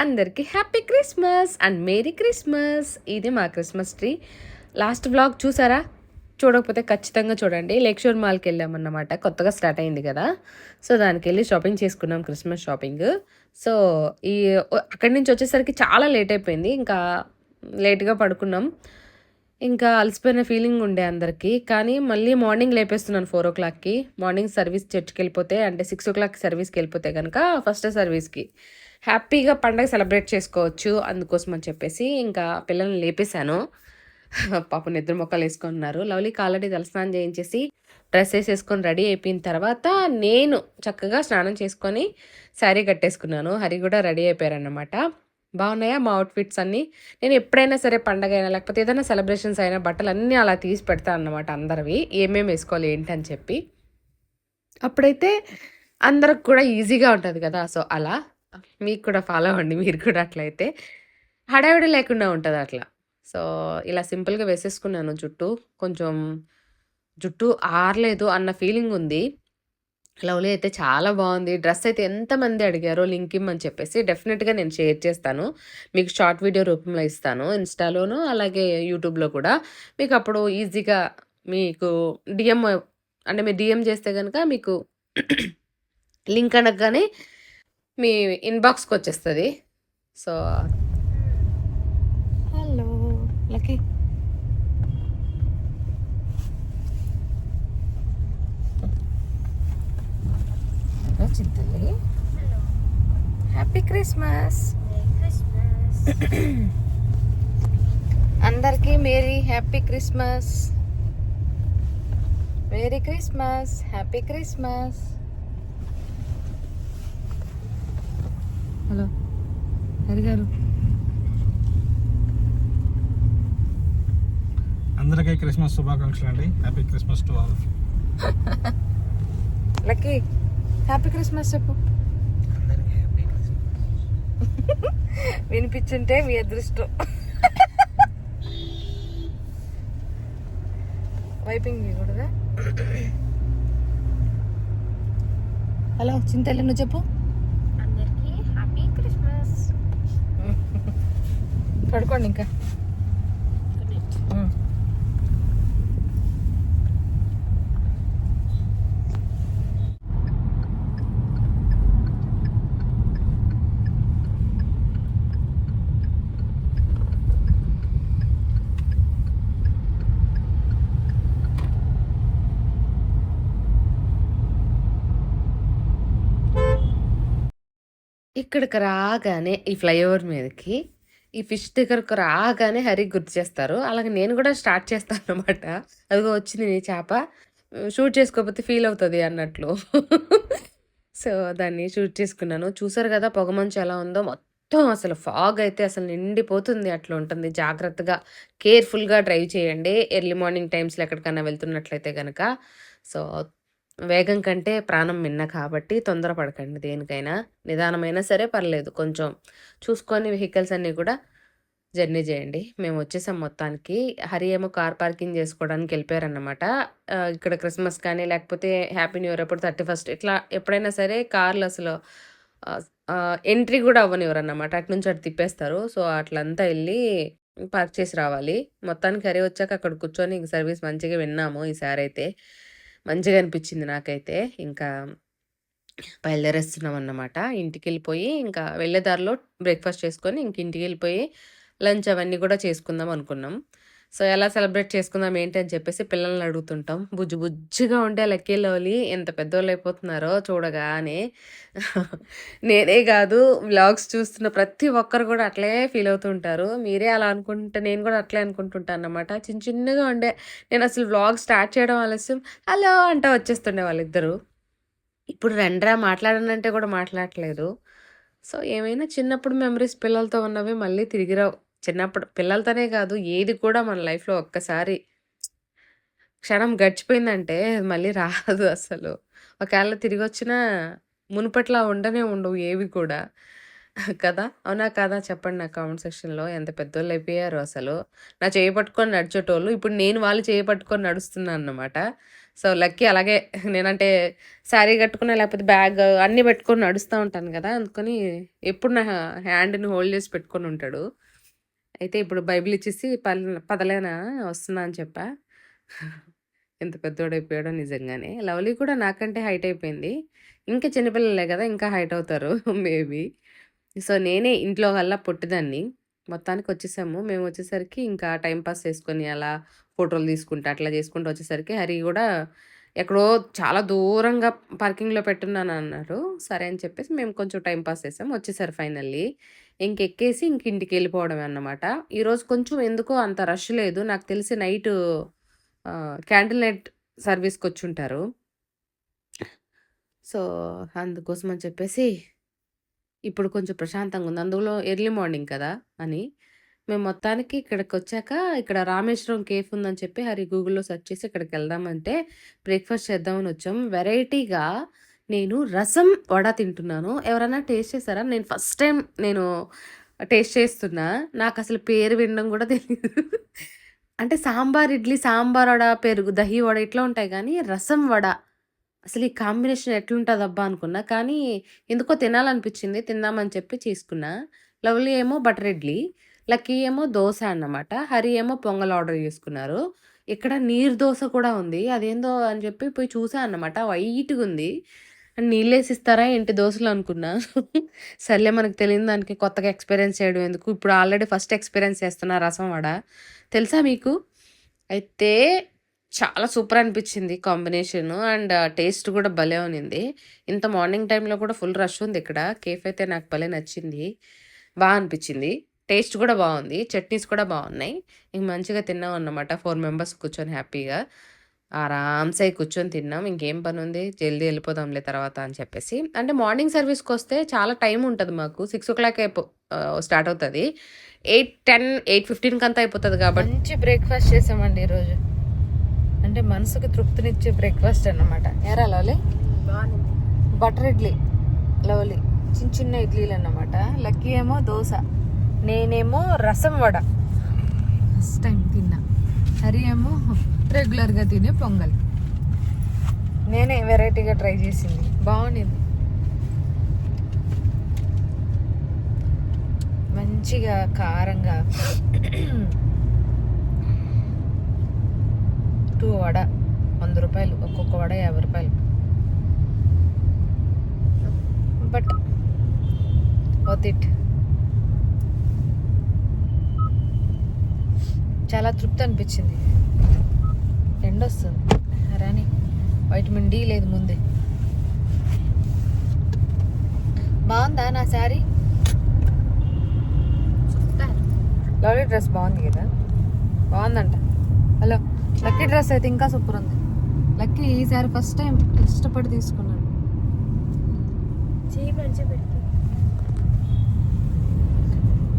అందరికీ happy Christmas and merry Christmas. ఇది మా క్రిస్మస్ ట్రీ. లాస్ట్ వ్లాగ్ చూసారా? చూడకపోతే ఖచ్చితంగా చూడండి. లేక్షోర్ మాల్కి వెళ్ళామన్నమాట. కొత్తగా స్టార్ట్ అయింది కదా. సో దానికి వెళ్ళి షాపింగ్ చేసుకున్నాం క్రిస్మస్ షాపింగ్. సో ఈ అక్కడి నుంచి వచ్చేసరికి చాలా లేట్ అయిపోయింది. ఇంకా లేట్గా పడుకున్నాం. ఇంకా అలసిపోయిన ఫీలింగ్ ఉండే అందరికీ. కానీ మళ్ళీ మార్నింగ్ లేపేస్తున్నాను ఫోర్ ఓ క్లాక్కి. మార్నింగ్ సర్వీస్ చర్చ్కి వెళ్ళిపోతే అంటే సిక్స్ ఓ క్లాక్ సర్వీస్కి వెళ్ళిపోతే కనుక ఫస్ట్ సర్వీస్కి. హ్యాపీగా పండగ సెలబ్రేట్ చేసుకోవచ్చు అందుకోసం అని చెప్పేసి ఇంకా పిల్లల్ని లేపేశాను. పాప నిద్ర మొక్కలు వేసుకున్నారు లవ్లీ ఆల్రెడీ తలస్నానం చేయించేసి డ్రెస్ వేసేసుకొని రెడీ అయిపోయిన తర్వాత నేను చక్కగా స్నానం చేసుకొని శారీ కట్టేసుకున్నాను. హరి కూడా రెడీ అయిపోయారన్నమాట. బాగున్నాయా మా అవుట్ఫిట్స్ అన్నీ? నేను ఎప్పుడైనా సరే పండగ అయినా లేకపోతే ఏదైనా సెలబ్రేషన్స్ అయినా బట్టలు అన్నీ అలా తీసి పెడతాను అన్నమాట అందరివి. ఏమేమి వేసుకోవాలి ఏంటి అని చెప్పి. అప్పుడైతే అందరికి కూడా ఈజీగా ఉంటుంది కదా. సో అలా మీకు కూడా ఫాలో అవ్వండి మీరు కూడా అట్లయితే. హడావిడి లేకుండా ఉంటుంది అట్లా. సో ఇలా సింపుల్గా వేసేసుకున్నాను జుట్టు. కొంచెం జుట్టు ఆరలేదు అన్న ఫీలింగ్ ఉంది. లవ్లీ అయితే చాలా బాగుంది. డ్రెస్ అయితే ఎంతమంది అడిగారో లింక్ ఇమ్మని చెప్పేసి డెఫినెట్గా నేను షేర్ చేస్తాను. మీకు షార్ట్ వీడియో రూపంలో ఇస్తాను ఇన్స్టాలోను అలాగే యూట్యూబ్లో కూడా. మీకు అప్పుడు ఈజీగా మీకు డిఎం అంటే మీరు డిఎం చేస్తే కనుక మీకు లింక్ అనగానే మీ ఇన్బాక్స్కి వచ్చేస్తుంది. So hello Lucky. వచ్చింది హ్యాపీ క్రిస్మస్ అందరికీ merry happy Christmas merry Christmas. Happy Christmas hello. Hari garu. అందరికీ క్రిస్మస్ శుభాకాంక్షలు అండి. Happy Christmas to all Lucky happy Christmas చెప్పు. అందరికీ హ్యాపీ క్రిస్మస్ వినిపించుంటే మీ అదృష్టం. వైపింగ్ కూడా హలో చింతల్లి నువ్వు చెప్పు అందరికీ హ్యాపీ క్రిస్మస్ పడుకోండి ఇంకా. ఇక్కడికి రాగానే ఈ ఫ్లైఓవర్ మీదకి ఈ ఫిష్ దగ్గరకు రాగానే హరి గుర్తు చేస్తారు. అలాగే నేను కూడా స్టార్ట్ చేస్తాను అనమాట అదిగో వచ్చింది నీ చేప. షూట్ చేసుకోకపోతే ఫీల్ అవుతుంది అన్నట్లు. సో దాన్ని షూట్ చేసుకున్నాను. చూసారు కదా పొగమంచు ఎలా ఉందో? మొత్తం అసలు ఫాగ్ అయితే అసలు నిండిపోతుంది. అట్లా ఉంటుంది. జాగ్రత్తగా కేర్ఫుల్గా డ్రైవ్ చేయండి. ఎర్లీ మార్నింగ్ టైమ్స్లో ఎక్కడికైనా వెళ్తున్నట్లయితే కనుక సో వేగం కంటే ప్రాణం మిన్న కాబట్టి తొందరపడకండి దేనికైనా. నిదానమైనా సరే పర్లేదు. కొంచెం చూసుకొని వెహికల్స్ అన్నీ కూడా జర్నీ చేయండి. మేము వచ్చేసాం మొత్తానికి. హరి ఏమో కార్ పార్కింగ్ చేసుకోవడానికి వెళ్ళిపోయారన్నమాట. ఇక్కడ క్రిస్మస్ కానీ లేకపోతే హ్యాపీ న్యూ ఇయర్ అప్పుడు థర్టీ ఫస్ట్ ఇట్లా ఎప్పుడైనా సరే కార్లు అసలు ఎంట్రీ కూడా అవ్వనివ్వరు అన్నమాట అటు నుంచి అటు తిప్పేస్తారు. సో అట్లంతా వెళ్ళి పార్క్ చేసి రావాలి. మొత్తానికి హరి వచ్చాక అక్కడ కూర్చొని సర్వీస్ మంచిగా విన్నాము ఈసారి అయితే. మంచిగా అనిపించింది నాకైతే. ఇంకా బయలుదేరేస్తున్నాం అన్నమాట ఇంటికి వెళ్ళిపోయి ఇంకా వెళ్ళే దారిలో బ్రేక్ఫాస్ట్ చేసుకొని ఇంక ఇంటికి వెళ్ళిపోయి లంచ్ అవన్నీ కూడా చేసుకుందాం అనుకున్నాం. సో ఎలా సెలబ్రేట్ చేసుకుందాం ఏంటి అని చెప్పేసి పిల్లల్ని అడుగుతుంటాం. బుజ్జు బుజ్జిగా ఉండే లక్కీ లవ్లీ ఎంత పెద్దోళ్ళు అయిపోతున్నారో చూడగానే నేనే కాదు వ్లాగ్స్ చూస్తున్న ప్రతి ఒక్కరు కూడా అట్లే ఫీల్ అవుతుంటారు. మీరే అలా అనుకుంటే నేను కూడా అట్లే అనుకుంటుంటాను అన్నమాట. చిన్న చిన్నగా ఉండే నేను అసలు వ్లాగ్ స్టార్ట్ చేయడం ఆలస్యం హలో అంటా వచ్చేస్తుండే వాళ్ళిద్దరూ. ఇప్పుడు రండ్రా మాట్లాడనంటే కూడా మాట్లాడట్లేదు. సో ఏమైనా చిన్నప్పుడు మెమరీస్ పిల్లలతో ఉన్నవి మళ్ళీ తిరిగిరావు చిన్నప్పుడు పిల్లలతోనే కాదు ఏది కూడా మన లైఫ్లో ఒక్కసారి క్షణం గడిచిపోయిందంటే మళ్ళీ రాదు అసలు. ఒకవేళ తిరిగి వచ్చినా మునుపట్లా ఉండనే ఉండవు ఏవి కూడా. కదా? అవునా కాదా? చెప్పండి నా కామెంట్ సెక్షన్లో ఎంత పెద్దోళ్ళు అయిపోయారు అసలు. నా చేయి పట్టుకొని నడిచేటోళ్ళు ఇప్పుడు నేను వాళ్ళు చేయి పట్టుకొని నడుస్తున్నాను అన్నమాట. సో లక్కీ అలాగే నేనంటే శారీ కట్టుకున్నా లేకపోతే బ్యాగ్ అన్నీ పెట్టుకొని నడుస్తూ ఉంటాను కదా? అందుకని ఎప్పుడు నా హ్యాండ్ని హోల్డ్ చేసి పెట్టుకొని ఉంటాడు. అయితే ఇప్పుడు బైబిల్ ఇచ్చేసి పల్ పదలేనా వస్తున్నా అని చెప్పా. ఎంత పెద్దోడైపోయాడో నిజంగానే. లవ్లీ కూడా నాకంటే హైట్ అయిపోయింది. ఇంకా చిన్నపిల్లలే కదా ఇంకా హైట్ అవుతారు మేబీ. సో నేనే ఇంట్లో వల్ల పొట్టిదాన్ని. మొత్తానికి వచ్చేసాము. మేము వచ్చేసరికి ఇంకా టైం పాస్ చేసుకొని అలా ఫోటోలు తీసుకుంటా అట్లా చేసుకుంటూ వచ్చేసరికి హరి కూడా ఎక్కడో చాలా దూరంగా పార్కింగ్లో పెట్టున్నాను అన్నారు. సరే అని చెప్పేసి మేము కొంచెం టైం పాస్ చేసాం. వచ్చేసారు ఫైనల్లీ. ఇంకెక్కేసి ఇంక ఇంటికి వెళ్ళిపోవడమే అన్నమాట. ఈరోజు కొంచెం ఎందుకో అంత రష్ లేదు. నాకు తెలిసి నైట్ క్యాండిల్ నైట్ సర్వీస్కి వచ్చి ఉంటారు సో అందుకోసం అని చెప్పేసి ఇప్పుడు కొంచెం ప్రశాంతంగా ఉంది. అందులో ఎర్లీ మార్నింగ్ కదా అని. మేము మొత్తానికి ఇక్కడికి వచ్చాక ఇక్కడ రామేశ్వరం కేఫ్ ఉందని చెప్పి హరి గూగుల్లో సెర్చ్ చేసి ఇక్కడికి వెళ్దామంటే బ్రేక్ఫాస్ట్ చేద్దామని వచ్చాం. వెరైటీగా నేను రసం వడ తింటున్నాను. ఎవరైనా టేస్ట్ చేశారా? నేను ఫస్ట్ టైం నేను టేస్ట్ చేస్తున్నా. నాకు అసలు పేరు వినడం కూడా తెలియదు. అంటే సాంబార్ ఇడ్లీ సాంబార్ వడ పెరుగు దహి వడ ఇట్లా ఉంటాయి కానీ రసం వడ. అసలు ఈ కాంబినేషన్ ఎట్లుంటుంది అబ్బా అనుకున్నా. కానీ ఎందుకో తినాలనిపించింది. తిందామని చెప్పి చేసుకున్నా. లవ్లీ ఏమో బటర్ ఇడ్లీ. లక్కీ ఏమో దోశ అన్నమాట. హరి ఏమో పొంగల్ ఆర్డర్ చేసుకున్నారు. ఇక్కడ నీరు దోశ కూడా ఉంది. అదేందో అని చెప్పి పోయి చూసా అన్నమాట. వైట్గా ఉంది. అండ్ నీళ్ళు వేసి ఇస్తారా ఏంటి దోశలు అనుకున్నా. సర్లే మనకు తెలియని దానికి కొత్తగా ఎక్స్పీరియన్స్ చేయడం ఎందుకు? ఇప్పుడు ఆల్రెడీ ఫస్ట్ ఎక్స్పీరియన్స్ చేస్తున్నా రసం వడ. తెలుసా మీకు? అయితే చాలా సూపర్ అనిపించింది కాంబినేషన్ అండ్ టేస్ట్ కూడా భలే ఉన్నింది. ఇంత మార్నింగ్ టైంలో కూడా ఫుల్ రష్ ఉంది ఇక్కడ. కేఫ్ అయితే నాకు భలే నచ్చింది. బాగా అనిపించింది. టేస్ట్ కూడా బాగుంది. చట్నీస్ కూడా బాగున్నాయి. ఇంక మంచిగా తిన్నాం అన్నమాట. ఫోర్ మెంబర్స్ కూర్చొని హ్యాపీగా. ఆరామ్సే కూర్చొని తిన్నాం. ఇంకేం పని ఉంది జల్దీ వెళ్ళిపోదాంలే తర్వాత అని చెప్పేసి. అంటే మార్నింగ్ సర్వీస్కి వస్తే చాలా టైం ఉంటుంది మాకు. సిక్స్ ఓ క్లాక్ అయిపో స్టార్ట్ అవుతుంది. ఎయిట్ టెన్ ఎయిట్ ఫిఫ్టీన్కి అంతా అయిపోతుంది కాబట్టి మంచి బ్రేక్ఫాస్ట్ చేసామండి ఈరోజు. అంటే మనసుకు తృప్తినిచ్చే బ్రేక్ఫాస్ట్ అన్నమాట. ఎరా లవ్లీ? బాగుంది. బటర్ ఇడ్లీ. లవ్లీ. చిన్న చిన్న ఇడ్లీలు అన్నమాట లక్కీ ఏమో దోశ. నేనేమో రసం వడ. ఫస్ట్ టైం తిన్నా. హరి ఏమో రెగ్యులర్గా తినే పొంగల్. నేనే వెరైటీగా ట్రై చేసింది. బాగుండింది. మంచిగా కారంగా టూ వడ వంద రూపాయలు ఒక్కొక్క వడ యాభై రూపాయలు. బట్ వర్త్ ఇట్ చాలా తృప్తి అనిపించింది. ఎండ వస్తుంది. రాని వైటమిన్ డి లేదు ముందే. బాగుందా నా శారీ? లవ్లీ డ్రెస్ బాగుంది కదా? బాగుందంట. హలో లక్కీ డ్రెస్ అయితే ఇంకా సూపర్ ఉంది. లక్కీ ఈ శారీ ఫస్ట్ టైం ఇష్టపడి తీసుకున్నాను.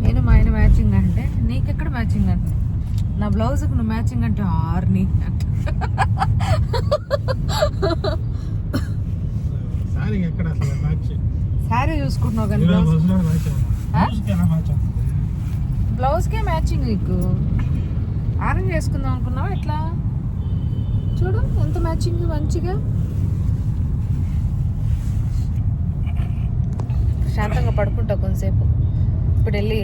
నేను మా ఆయన మ్యాచింగ్ అంటే నీకెక్కడ మ్యాచింగ్ అంటే? నా బ్లౌజ్కి నువ్వు మ్యాచింగ్ అంటే ఆర్ని. అంట శారీ చూసుకుంటున్నావు కానీ బ్లౌజ్ బ్లౌజ్కే మ్యాచింగ్ నీకు? ఆరెంజ్ వేసుకుందాం అనుకున్నావా? ఎట్లా? చూడు ఎంత మ్యాచింగ్ మంచిగా. శాంతంగా పడుకుంటా కొంతసేపు. ఇప్పుడు వెళ్ళి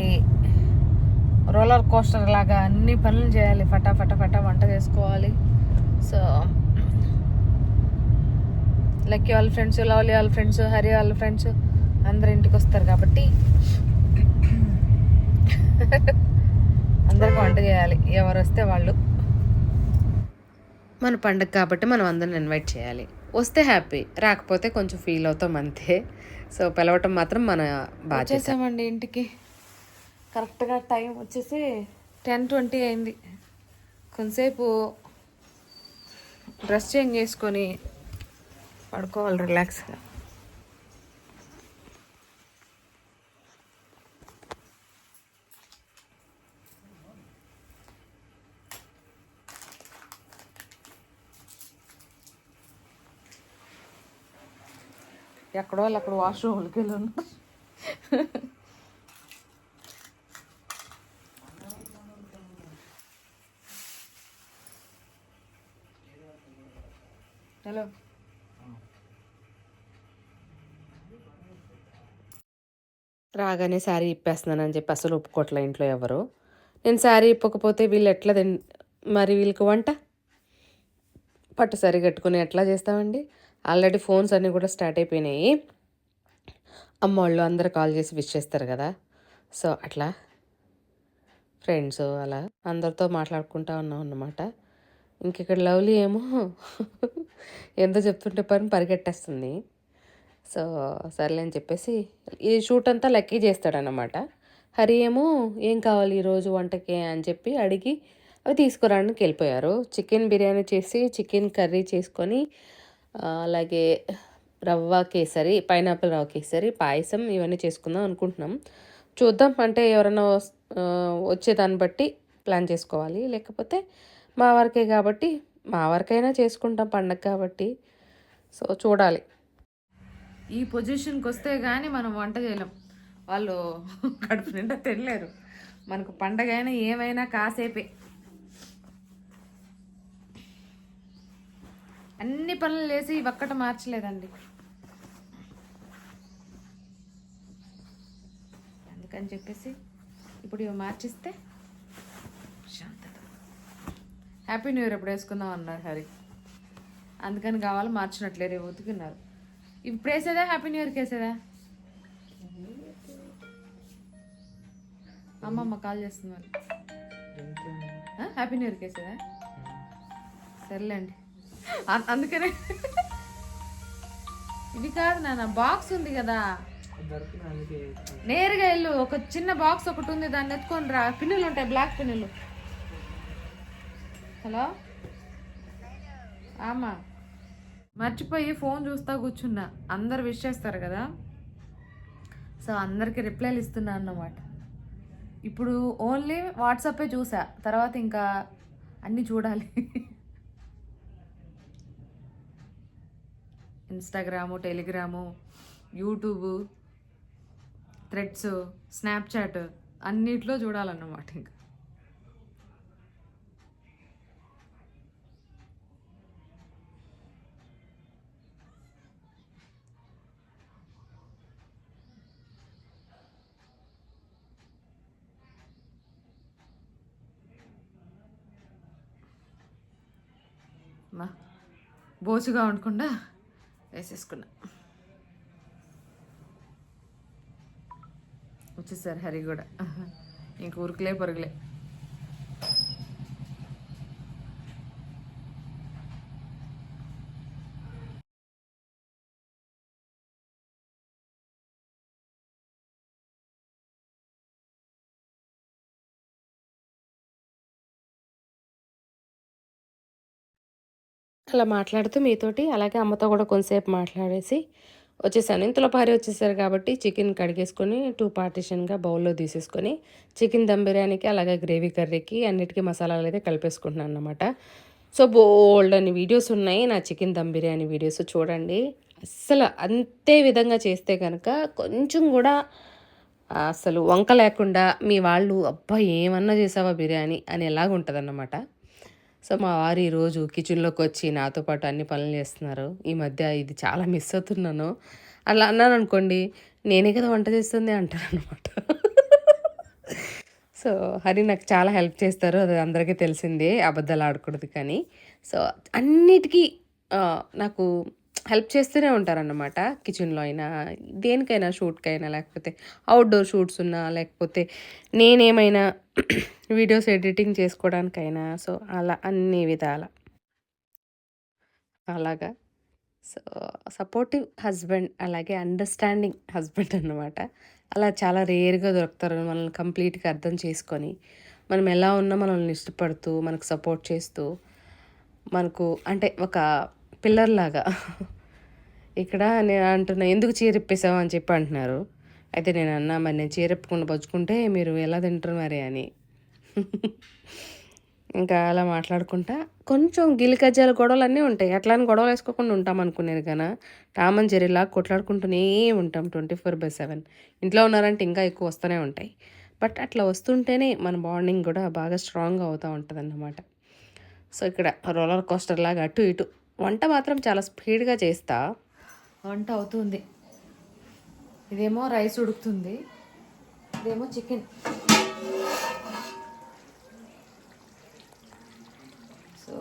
రోలర్ కోస్టర్ లాగా అన్ని పనులు చేయాలి. ఫటాఫట ఫటా వంట చేసుకోవాలి. సో లక్కీ వాళ్ళ ఫ్రెండ్స్ లవ్లీ వాళ్ళ ఫ్రెండ్స్ హరి వాళ్ళ ఫ్రెండ్స్ అందరు ఇంటికి వస్తారు కాబట్టి అందరికి వంట చేయాలి. ఎవరు వస్తే వాళ్ళు. మన పండగ కాబట్టి మనం అందరిని ఇన్వైట్ చేయాలి. వస్తే హ్యాపీ రాకపోతే కొంచెం ఫీల్ అవుతాం అంతే. సో పిలవటం మాత్రం మన బాధ్యత. చేసామండి ఇంటికి. కరెక్ట్గా టైం వచ్చేసి టెన్ ట్వంటీ అయింది. కొంతసేపు డ్రెస్ చేంజ్ చేసుకొని పడుకోవాలి రిలాక్స్గా ఎక్కడో వాళ్ళు అక్కడ వాష్రూమ్కి వెళ్ళి ఉన్నారు. హలో. రాగానే శారీ ఇప్పేస్తున్నానని చెప్పి అసలు ఒప్పుకోవట్లే ఇంట్లో ఎవరు. నేను శారీ ఇప్పకపోతే వీళ్ళు ఎట్లా తిన్ మరి వీళ్ళకి వంట? పట్టు సరి కట్టుకుని ఎట్లా చేస్తామండి? ఆల్రెడీ ఫోన్స్ అన్నీ కూడా స్టార్ట్ అయిపోయినాయి. అమ్మ వాళ్ళు అందరు కాల్ చేసి విష్ చేస్తారు కదా. సో అట్లా. ఫ్రెండ్స్ అలా అందరితో మాట్లాడుకుంటా ఉన్నాం అన్నమాట. ఇంక ఇక్కడ లవ్లీ ఏమో? ఎంతో చెప్తుంటే పని పరిగెట్టేస్తుంది. సో సర్లే అని చెప్పేసి ఈ షూట్ అంతా లక్కీ చేస్తాడనమాట హరి ఏమో ఏం కావాలి ఈరోజు వంటకి? అని చెప్పి అడిగి అవి తీసుకురావడానికి వెళ్ళిపోయారు. చికెన్ బిర్యానీ చేసి చికెన్ కర్రీ చేసుకొని అలాగే రవ్వ కేసరి పైనాపిల్ రవ్వ కేసరి పాయసం ఇవన్నీ చేసుకుందాం అనుకుంటున్నాం. చూద్దాం. అంటే ఎవరైనా వస్- వచ్చేదాన్ని బట్టి ప్లాన్ చేసుకోవాలి. లేకపోతే మా వరకే కాబట్టి మా వరకైనా చేసుకుంటాం పండగ కాబట్టి. సో చూడాలి. ఈ పొజిషన్కి వస్తే కానీ మనం వంట చేయలేం. వాళ్ళు కడుపు నిండా తినలేరు. మనకు పండగ అయినా ఏమైనా కాసేపే. అన్ని పనులు లేసి ఒక్కట మార్చలేదండి. అందుకని చెప్పేసి ఇప్పుడు ఇవి మార్చిస్తే హ్యాపీ న్యూ ఇయర్ ఎప్పుడు వేసుకుందాం అన్నారు హరి. అందుకని కావాలి మార్చినట్లేరు ఇవి ఉతుకున్నారు. ఇప్పుడు వేసేదా? హ్యాపీ న్యూ ఇయర్కి వేసేదా? అమ్మమ్మ కాల్ చేస్తున్నారు. హ్యాపీ న్యూ ఇయర్కి వేసేదా? సర్లేండి. అందుకనే. ఇది కాదు నాన్న బాక్స్ ఉంది కదా. నేరుగా వెళ్ళు ఒక చిన్న బాక్స్ ఒకటి ఉంది దాన్ని ఎత్తుకొని రా. పిన్నులు ఉంటాయి బ్లాక్ పిన్నులు. హలో? ఆమా. మర్చిపోయి ఫోన్ చూస్తా కూర్చున్నా. అందరు విష్ చేస్తారు కదా? సో అందరికి రిప్లైలు ఇస్తున్నా అన్నమాట. ఇప్పుడు ఓన్లీ వాట్సాపే చూసా. తర్వాత ఇంకా అన్నీ చూడాలి. Instagram Telegram YouTube Threads Snapchat అన్నిట్లో చూడాలన్నమాట ఇంకా. మా బోసుగా ఉండకుండా వేసేసుకున్నా. వచ్చేసారు హరి కూడా. ఇంక ఉరుకులే పరుగులే. అలా మాట్లాడుతూ మీతోటి అలాగే అమ్మతో కూడా కొంతసేపు మాట్లాడేసి వచ్చేసాను. ఇంతలో భార్య వచ్చేసారు కాబట్టి చికెన్ కడిగేసుకొని టూ పార్టిషన్గా బౌల్లో తీసేసుకొని చికెన్ దమ్ బిర్యానీకి అలాగే గ్రేవీ కర్రీకి అన్నిటికీ మసాలాలు అయితే కలిపేసుకుంటున్నాను అనమాట సో బోల్డ్ అని వీడియోస్ ఉన్నాయి. నా చికెన్ దమ్ బిర్యానీ వీడియోస్ చూడండి. అస్సలు అంతే విధంగా చేస్తే కనుక కొంచెం కూడా అసలు వంక లేకుండా మీ వాళ్ళు అబ్బా ఏమన్నా చేసావా బిర్యానీ అని ఎలాగుంటుందన్నమాట. సో మా వారు ఈరోజు కిచెన్లోకి వచ్చి నాతో పాటు అన్ని పనులు చేస్తున్నారు. ఈ మధ్య ఇది చాలా మిస్ అవుతున్నాను. అలా అన్నాను అనుకోండి నేనే కదా వంట చేస్తుంది అంటారు అనమాట సో హరి నాకు చాలా హెల్ప్ చేస్తారు అది అందరికీ తెలిసిందే అబద్ధాలు ఆడకూడదు కానీ. సో అన్నిటికీ నాకు హెల్ప్ చేస్తూనే ఉంటారన్నమాట కిచెన్లో అయినా దేనికైనా షూట్కైనా లేకపోతే అవుట్డోర్ షూట్స్ ఉన్నా లేకపోతే నేనేమైనా వీడియోస్ ఎడిటింగ్ చేసుకోవడానికైనా సో అలా అన్ని విధాల. అలాగా. సో సపోర్టివ్ హస్బెండ్ అలాగే అండర్స్టాండింగ్ హస్బెండ్ అన్నమాట. అలా చాలా రేర్గా దొరుకుతారు మనల్ని కంప్లీట్గా అర్థం చేసుకొని. మనం ఎలా ఉన్నా మనల్ని ఇష్టపడుతూ మనకు సపోర్ట్ చేస్తూ మనకు అంటే ఒక పిల్లర్ లాగా ఇక్కడ నేను అంటున్నా ఎందుకు చీరిప్పేసావు అని చెప్పి అంటున్నారు. అయితే నేను అన్నా మరి నేను చీరెప్పకుండా పచ్చుకుంటే మీరు ఎలా తింటారు మరి? అని. ఇంకా అలా మాట్లాడుకుంటా. కొంచెం గిలికజ్జాల గొడవలు అన్నీ ఉంటాయి. అట్లా అని గొడవలు వేసుకోకుండా ఉంటాం అనుకునేది కానీ టామ్ అండ్ జెర్రీలా కొట్లాడుకుంటూనే ఉంటాం ట్వంటీ ఫోర్ బై సెవెన్. ఇంట్లో ఉన్నారంటే ఇంకా ఎక్కువ వస్తూనే ఉంటాయి. బట్ అట్లా వస్తుంటేనే మన బాండింగ్ కూడా బాగా స్ట్రాంగ్గా అవుతూ ఉంటుంది అన్నమాట సో ఇక్కడ రోలర్ కోస్టర్ లాగా అటు ఇటు వంట మాత్రం చాలా స్పీడ్గా చేస్తా. వంట అవుతుంది. ఇదేమో రైస్ ఉడుకుతుంది. ఇదేమో చికెన్. సో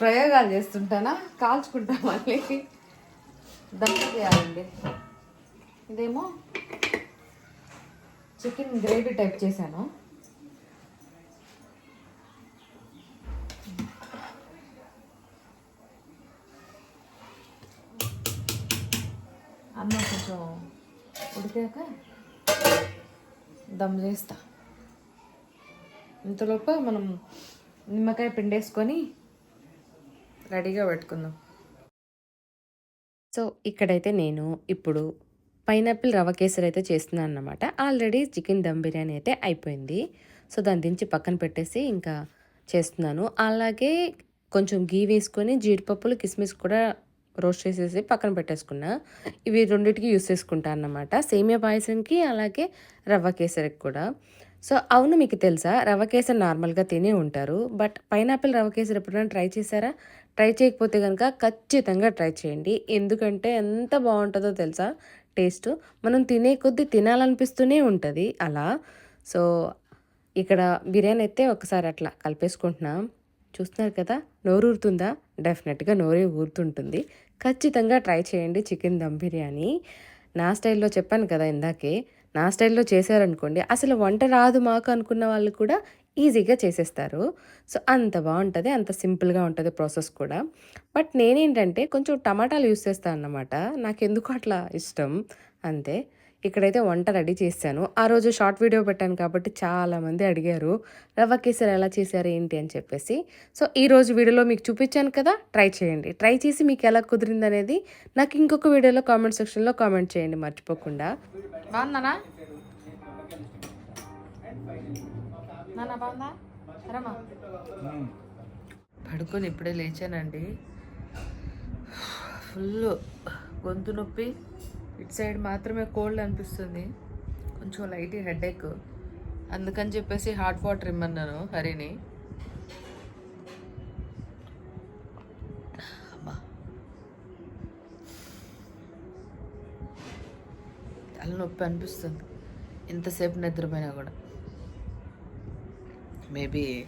ప్రయోగాలు చేస్తుంటానా? కాల్చుకుంటా మళ్ళీ. దమ్ చేయాలండి. ఇదేమో చికెన్ గ్రేవీ టైప్ చేశాను. అన్నం కొంచెం ఉడికాక దమ్ చేస్తా. ఇంతలోపు మనం నిమ్మకాయ పిండేసుకొని రెడీగా పెట్టుకుందాం. సో ఇక్కడైతే నేను ఇప్పుడు పైనాపిల్ రవ కేసరి అయితే చేస్తున్నాను అన్నమాట. ఆల్రెడీ చికెన్ దమ్ బిర్యానీ అయితే అయిపోయింది. సో దాన్ని దించి పక్కన పెట్టేసి ఇంకా చేస్తున్నాను. అలాగే కొంచెం గీ వేసుకొని జీడిపప్పులు కిస్మిస్ కూడా రోస్ట్ చేసేసి పక్కన పెట్టేసుకున్నా. ఇవి రెండింటికి యూస్ చేసుకుంటా అన్నమాట. సేమియా పాయసంకి అలాగే రవ్వ కేసరికి కూడా. సో అవును మీకు తెలుసా రవ్వ కేసరి నార్మల్గా తినే ఉంటారు. బట్ పైనాపిల్ రవ్వ కేసరి ఎప్పుడైనా ట్రై చేశారా? ట్రై చేయకపోతే కనుక ఖచ్చితంగా ట్రై చేయండి. ఎందుకంటే ఎంత బాగుంటుందో తెలుసా టేస్ట్. మనం తినే కొద్దీ తినాలనిపిస్తూనే ఉంటుంది అలా. సో ఇక్కడ బిర్యానీ అయితే ఒకసారి అట్లా కలిపేసుకుంటున్నాం. చూస్తున్నారు కదా? నోరు ఊరుతుందా డెఫినెట్గా నోరే ఊరుతుంటుంది. ఖచ్చితంగా ట్రై చేయండి చికెన్ దమ్ బిర్యానీ. నా స్టైల్లో చెప్పాను కదా ఇందాకే. నా స్టైల్లో చేశారనుకోండి అసలు వంట రాదు మాకు అనుకున్న వాళ్ళు కూడా ఈజీగా చేసేస్తారు. సో అంత బాగుంటుంది అంత సింపుల్గా ఉంటుంది ప్రాసెస్ కూడా. బట్ నేనేంటంటే కొంచెం టమాటాలు యూస్ చేస్తాను అన్నమాట. నాకు ఎందుకు అట్లా ఇష్టం. అంతే. ఇక్కడైతే వంట రెడీ చేశాను. ఆ రోజు షార్ట్ వీడియో పెట్టాను కాబట్టి చాలామంది అడిగారు రవ్వ కేసరి ఎలా చేశారు ఏంటి? అని చెప్పేసి. సో ఈ రోజు వీడియోలో మీకు చూపించాను కదా ట్రై చేయండి. ట్రై చేసి మీకు ఎలా కుదిరింది అనేది నాకు ఇంకొక వీడియోలో కామెంట్ సెక్షన్లో కామెంట్ చేయండి మర్చిపోకుండా. బాగుందనా? పడుకొని ఇప్పుడే లేచానండి. ఫుల్ గొంతు నొప్పి. ఇటు సైడ్ మాత్రమే కోల్డ్ అనిపిస్తుంది. కొంచెం లైట్ హెడేక్. అందుకని చెప్పేసి హాట్ వాటర్ ఇమ్మన్నాను హరిని. తలనొప్పి అనిపిస్తుంది. ఎంతసేపు నిద్రపోయినా కూడా. మేబీ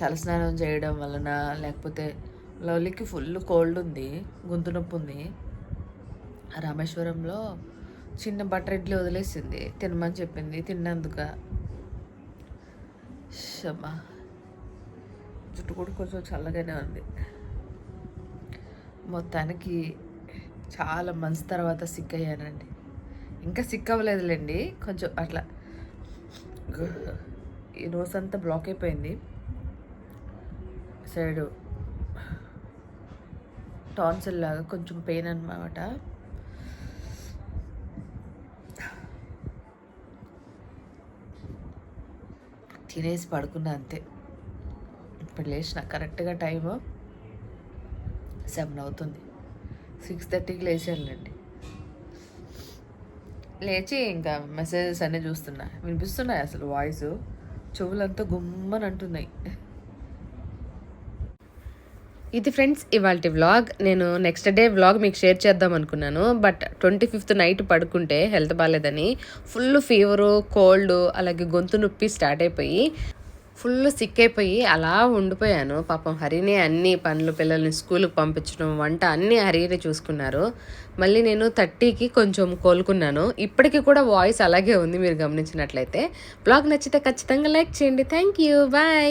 తలస్నానం చేయడం వలన లేకపోతే లవ్లీకి ఫుల్ కోల్డ్ ఉంది గొంతు నొప్పి ఉంది. రామేశ్వరంలో చిన్న బటర్ ఇడ్లీ వదిలేసింది. తినమని చెప్పింది. తిన్నందుక. షమ్మా జుట్టు కూడా కొంచెం చల్లగానే ఉంది. మొత్తానికి చాలా మంత్స్ తర్వాత సిక్ అయ్యానండి ఇంకా సిక్ అవ్వలేదులేండి కొంచెం అట్లా ఈ నోస్ అంతా బ్లాక్ అయిపోయింది. సైడు టాన్సిల్ లాగా కొంచెం పెయిన్ అనమాట తినేసి పడుకున్నా అంతే. ఇప్పుడు లేచిన కరెక్ట్గా టైము సెవెన్ అవుతుంది. సిక్స్ థర్టీకి లేచానులేండి. లేచి ఇంకా మెసేజెస్ అన్నీ చూస్తున్నా. వినిపిస్తున్నాయి అసలు వాయిస్? చెవులంతా గుమ్మని అంటున్నాయి ఇది ఫ్రెండ్స్ ఇవాళ వ్లాగ్. నేను నెక్స్ట్ డే వ్లాగ్ మీకు షేర్ చేద్దాం అనుకున్నాను. బట్ ట్వంటీ ఫిఫ్త్ నైట్ పడుకుంటే హెల్త్ బాగాలేదని ఫుల్ ఫీవరు కోల్డ్ అలాగే గొంతు నొప్పి స్టార్ట్ అయిపోయి ఫుల్ సిక్ అయిపోయి అలా ఉండిపోయాను. పాపం హరినే అన్ని పనులు పిల్లల్ని స్కూల్కి పంపించడం వంట అన్నీ హరినే చూసుకున్నారు. మళ్ళీ నేను థర్టీకి కొంచెం కోలుకున్నాను. ఇప్పటికీ కూడా వాయిస్ అలాగే ఉంది మీరు గమనించినట్లయితే. బ్లాగ్ నచ్చితే ఖచ్చితంగా లైక్ చేయండి. Thank you. బాయ్.